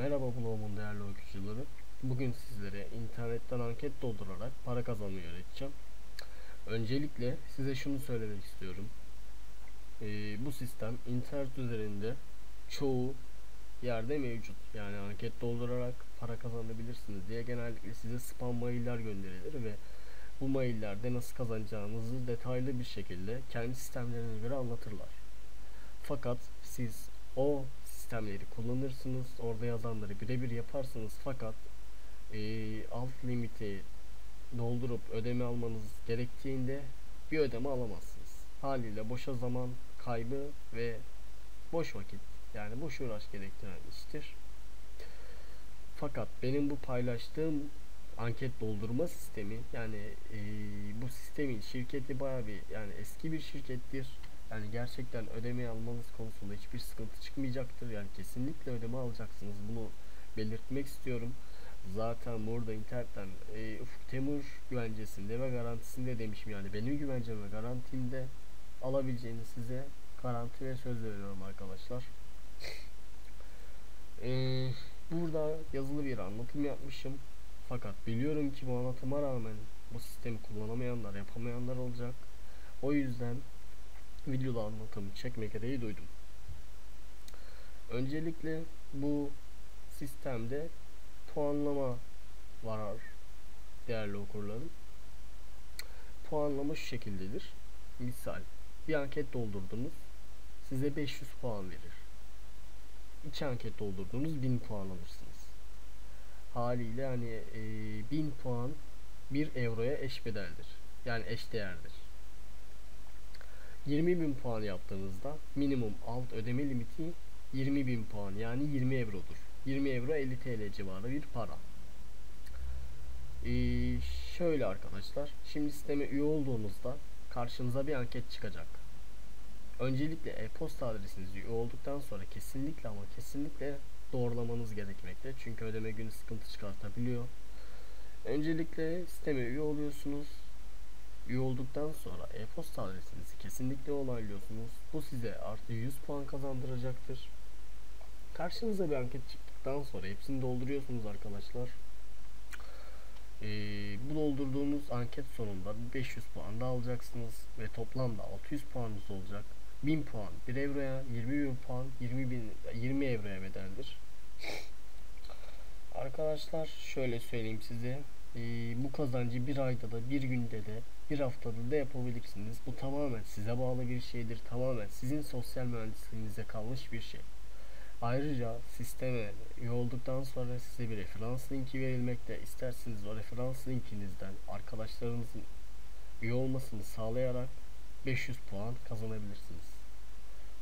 Merhaba Blog'un değerli okuyucuları. Bugün sizlere internetten anket doldurarak para kazanmayı öğreteceğim. Öncelikle size şunu söylemek istiyorum. Ee, bu sistem internet üzerinde çoğu yerde mevcut. Yani anket doldurarak para kazanabilirsiniz diye genellikle size spam mailler gönderilir ve bu maillerde nasıl kazanacağınızı detaylı bir şekilde kendi sistemlerine göre anlatırlar. Fakat siz o sistemleri kullanırsınız. Orada yazanları birebir yaparsınız. Fakat e, alt limiti doldurup ödeme almanız gerektiğinde bir ödeme alamazsınız. Haliyle boşa zaman kaybı ve boş vakit yani boş uğraş gerektiren iştir. Fakat benim bu paylaştığım anket doldurma sistemi yani e, bu sistemin şirketi bayağı bir yani eski bir şirkettir. Yani gerçekten ödeme almanız konusunda hiçbir sıkıntı çıkmayacaktır. Yani kesinlikle ödeme alacaksınız. Bunu belirtmek istiyorum. Zaten burada internetten e, Ufuk Temur güvencesinde ve garantisinde demişim yani benim güvencem ve garantimde alabileceğini size garanti ve söz veriyorum arkadaşlar. E, burada yazılı bir anlatım yapmışım. Fakat biliyorum ki bu anlatıma rağmen bu sistemi kullanamayanlar, yapamayanlar olacak. O yüzden anlatımı çekme gereği duydum. Öncelikle bu sistemde puanlama var değerli okurlarım. Puanlama şu şekildedir. Misal bir anket doldurdunuz. Size 500 puan verir. İki anket doldurdunuz 1000 puan alırsınız. Haliyle hani e, 1000 puan 1 euroya eş bedeldir. Yani eş değerdir. 20.000 puan yaptığınızda minimum alt ödeme limiti 20.000 puan yani 20 eurodur. 20 euro 50 TL civarı bir para. Ee, şöyle arkadaşlar şimdi sisteme üye olduğunuzda karşınıza bir anket çıkacak. Öncelikle e-posta adresinizi üye olduktan sonra kesinlikle ama kesinlikle doğrulamanız gerekmekte. Çünkü ödeme günü sıkıntı çıkartabiliyor. Öncelikle sisteme üye oluyorsunuz Üye olduktan sonra e-posta adresinizi kesinlikle onaylıyorsunuz. Bu size artı 100 puan kazandıracaktır. Karşınıza bir anket çıktıktan sonra hepsini dolduruyorsunuz arkadaşlar. Ee, bu doldurduğunuz anket sonunda 500 puan da alacaksınız ve toplamda 600 puanınız olacak. 1000 puan 1 euroya, 20 bin puan 20 bin 20 euroya bedeldir. Arkadaşlar şöyle söyleyeyim size e, bu kazancı bir ayda da bir günde de bir haftada da yapabilirsiniz. Bu tamamen size bağlı bir şeydir. Tamamen sizin sosyal mühendisliğinize kalmış bir şey. Ayrıca sisteme üye olduktan sonra size bir referans linki verilmekte. İsterseniz o referans linkinizden arkadaşlarınızın üye olmasını sağlayarak 500 puan kazanabilirsiniz.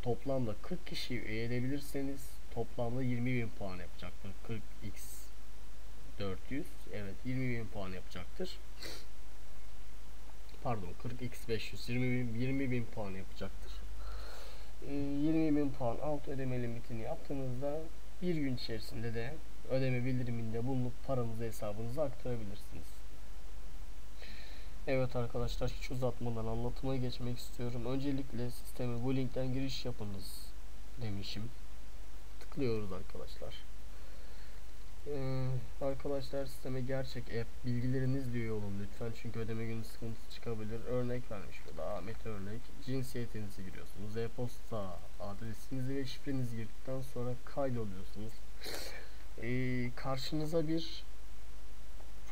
Toplamda 40 kişi üye edebilirseniz toplamda 20.000 puan yapacaktır. 40x 400 evet 20.000 puan yapacaktır pardon 40x 500 20.000 20 puan yapacaktır e, ee, 20.000 puan alt ödeme limitini yaptığınızda bir gün içerisinde de ödeme bildiriminde bulunup paranızı hesabınıza aktarabilirsiniz Evet arkadaşlar hiç uzatmadan anlatıma geçmek istiyorum. Öncelikle sisteme bu linkten giriş yapınız demişim. Tıklıyoruz arkadaşlar. Ee, arkadaşlar sisteme gerçek app bilgileriniz diyor olun lütfen çünkü ödeme günü sıkıntı çıkabilir. Örnek vermiş burada Ahmet örnek. Cinsiyetinizi giriyorsunuz. E-posta adresinizi ve şifrenizi girdikten sonra kaydoluyorsunuz. Ee, karşınıza bir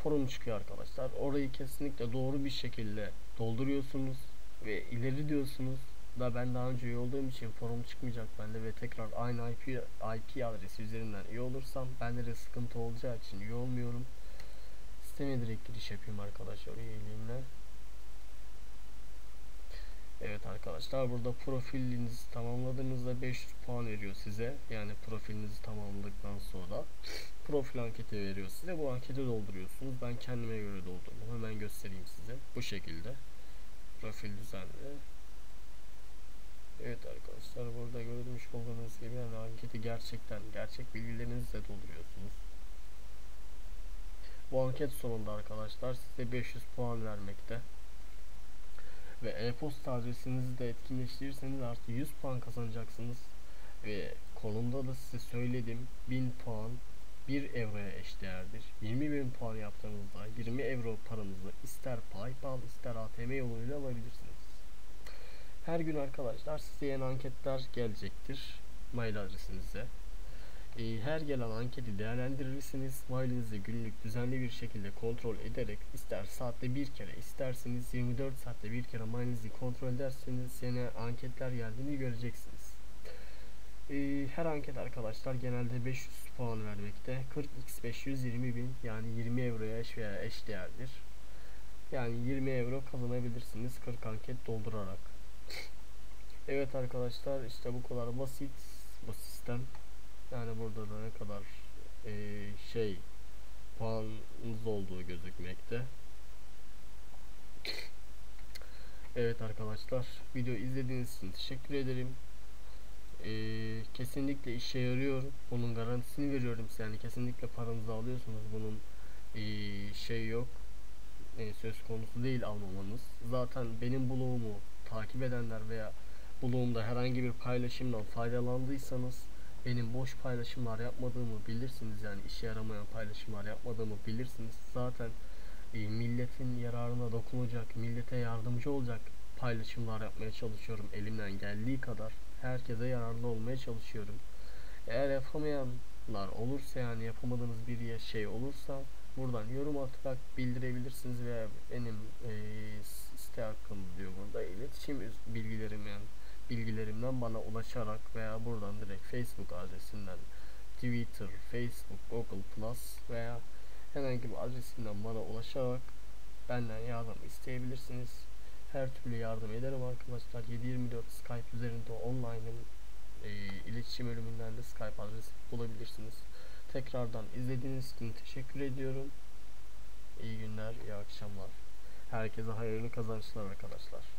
forum çıkıyor arkadaşlar. Orayı kesinlikle doğru bir şekilde dolduruyorsunuz ve ileri diyorsunuz da ben daha önce üye olduğum için forum çıkmayacak bende ve tekrar aynı IP, IP adresi üzerinden üye olursam bende de sıkıntı olacağı için üye olmuyorum. Sisteme direkt giriş yapayım arkadaşlar üyeliğimle. Evet arkadaşlar burada profilinizi tamamladığınızda 500 puan veriyor size. Yani profilinizi tamamladıktan sonra profil anketi veriyor size. Bu anketi dolduruyorsunuz. Ben kendime göre doldurdum. Hemen göstereyim size. Bu şekilde. Profil düzenli. Evet arkadaşlar burada görmüş olduğunuz gibi yani anketi gerçekten gerçek bilgilerinizle dolduruyorsunuz. Bu anket sonunda arkadaşlar size 500 puan vermekte. Ve e-posta adresinizi de etkinleştirirseniz artı 100 puan kazanacaksınız. Ve konumda da size söyledim 1000 puan 1 euroya eşdeğerdir. 20 bin puan yaptığınızda 20 euro paranızı ister PayPal ister ATM yoluyla alabilirsiniz. Her gün arkadaşlar size yeni anketler gelecektir mail adresinize. Ee, her gelen anketi değerlendirirsiniz. Mailinizi günlük düzenli bir şekilde kontrol ederek ister saatte bir kere isterseniz 24 saatte bir kere mailinizi kontrol ederseniz yeni anketler geldiğini göreceksiniz. Ee, her anket arkadaşlar genelde 500 puan vermekte. 40x 520 bin yani 20 euroya eş veya eş değerdir. Yani 20 euro kazanabilirsiniz 40 anket doldurarak. Evet arkadaşlar işte bu kadar basit bu sistem. Yani burada da ne kadar e, şey puanınız olduğu gözükmekte. Evet arkadaşlar video izlediğiniz için teşekkür ederim. Ee, kesinlikle işe yarıyor. Bunun garantisini veriyorum size. Yani kesinlikle paranızı alıyorsunuz. Bunun e, şey yok. E, söz konusu değil almamanız. Zaten benim blogumu takip edenler veya blogumda herhangi bir paylaşımdan faydalandıysanız benim boş paylaşımlar yapmadığımı bilirsiniz. Yani işe yaramayan paylaşımlar yapmadığımı bilirsiniz. Zaten e, milletin yararına dokunacak millete yardımcı olacak paylaşımlar yapmaya çalışıyorum elimden geldiği kadar. Herkese yararlı olmaya çalışıyorum. Eğer yapamayanlar olursa yani yapamadığınız bir şey olursa buradan yorum atarak bildirebilirsiniz veya benim e, site hakkım diyor burada iletişim bilgilerim yani bilgilerimden bana ulaşarak veya buradan direkt Facebook adresinden Twitter, Facebook, Google Plus veya herhangi bir adresinden bana ulaşarak benden yardım isteyebilirsiniz. Her türlü yardım ederim arkadaşlar. 724 Skype üzerinde online'ın e, iletişim bölümünden de Skype adresi bulabilirsiniz. Tekrardan izlediğiniz için teşekkür ediyorum. İyi günler, iyi akşamlar. Herkese hayırlı kazançlar arkadaşlar.